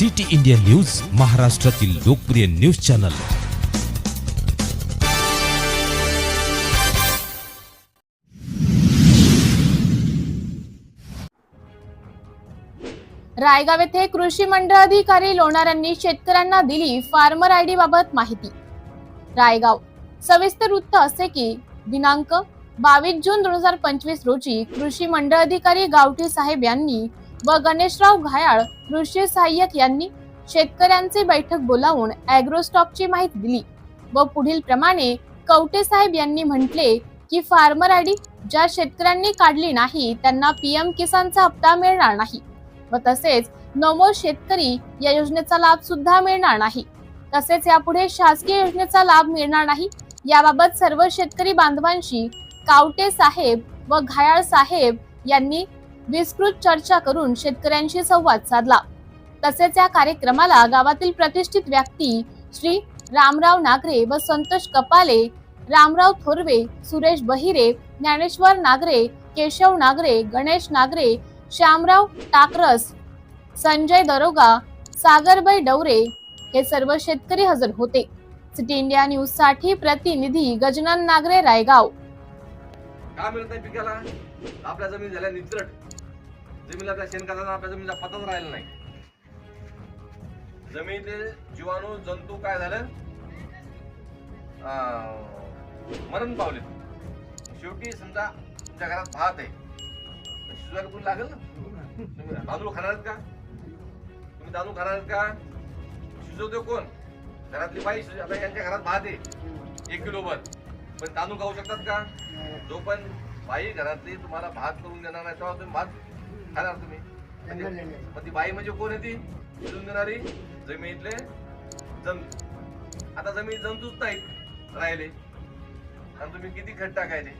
City India news महाराष्ट्रातील लोकप्रिय news channel. Raigaon येथे कृषी मंडळ अधिकारी लोणार यांनी शेतकऱ्यांना दिली फार्मर आयडी बाबत माहिती. रायगाव. सविस्तर वृत्त असे की दिनांक बावीस जून दोन हजार पंचवीस रोजी कृषी मंडळ अधिकारी गावठी साहेब यांनी व गणेशराव घायाळ कृषी सहाय्यक यांनी शेतकऱ्यांची बैठक बोलावून अॅग्रो स्टॉकची माहिती दिली व पुढील प्रमाणे कवटे साहेब यांनी म्हटले की फार्मर आयडी ज्या शेतकऱ्यांनी काढली नाही त्यांना पीएम किसानचा हप्ता मिळणार नाही व तसेच नमो शेतकरी या योजनेचा लाभ सुद्धा मिळणार नाही. तसेच यापुढे शासकीय योजनेचा लाभ मिळणार नाही याबाबत सर्व शेतकरी बांधवांशी कावटे साहेब व घायाळ साहेब यांनी विस्तृत चर्चा करून शेतकऱ्यांशी संवाद साधला. तसेच या कार्यक्रमाला गावातील प्रतिष्ठित व्यक्ती श्री रामराव नागरे व संतोष कपाले रामराव थोरवे सुरेश बहिरे ज्ञानेश्वर नागरे केशव नागरे गणेश नागरे श्यामराव टाकरस संजय दरोगा सागरबाई डवरे हे सर्व शेतकरी हजर होते. सिटी इंडिया न्यूजसाठी प्रतिनिधी गजनन नागरे रायगाव. काय मिळत नाही पिकाला? आपल्या जमीन झाल्या निचरट. जमिनीला शेणखताचा आपल्या जमिनीचा पताच राहिला नाही. जमिनीतले जीवाणू जंतू काय झालं? मरण पावले शेवटी समजा तुमच्या घरात भात आहे. तर शिजवायला कोणी लागेल ना? तांदूळ खाणार का? तुम्ही तांदूळ खाणार का? शिजवतो कोण? घरातली बाई आता यांच्या घरात भात आहे. एक किलो भर. पण तांदूळ खाऊ शकतात का? जो पण बाई घरातली तुम्हाला भात करून देणार नाही तेव्हा तुम्ही भात खाणार तुम्ही? म्हणजे मग ती बाई म्हणजे कोण आहे ती? शिजून देणारी? जमिनीतले जंतू. आता जमिनीत जंतूच नाहीत राहिले. आणि तुम्ही किती खत टाकायचे?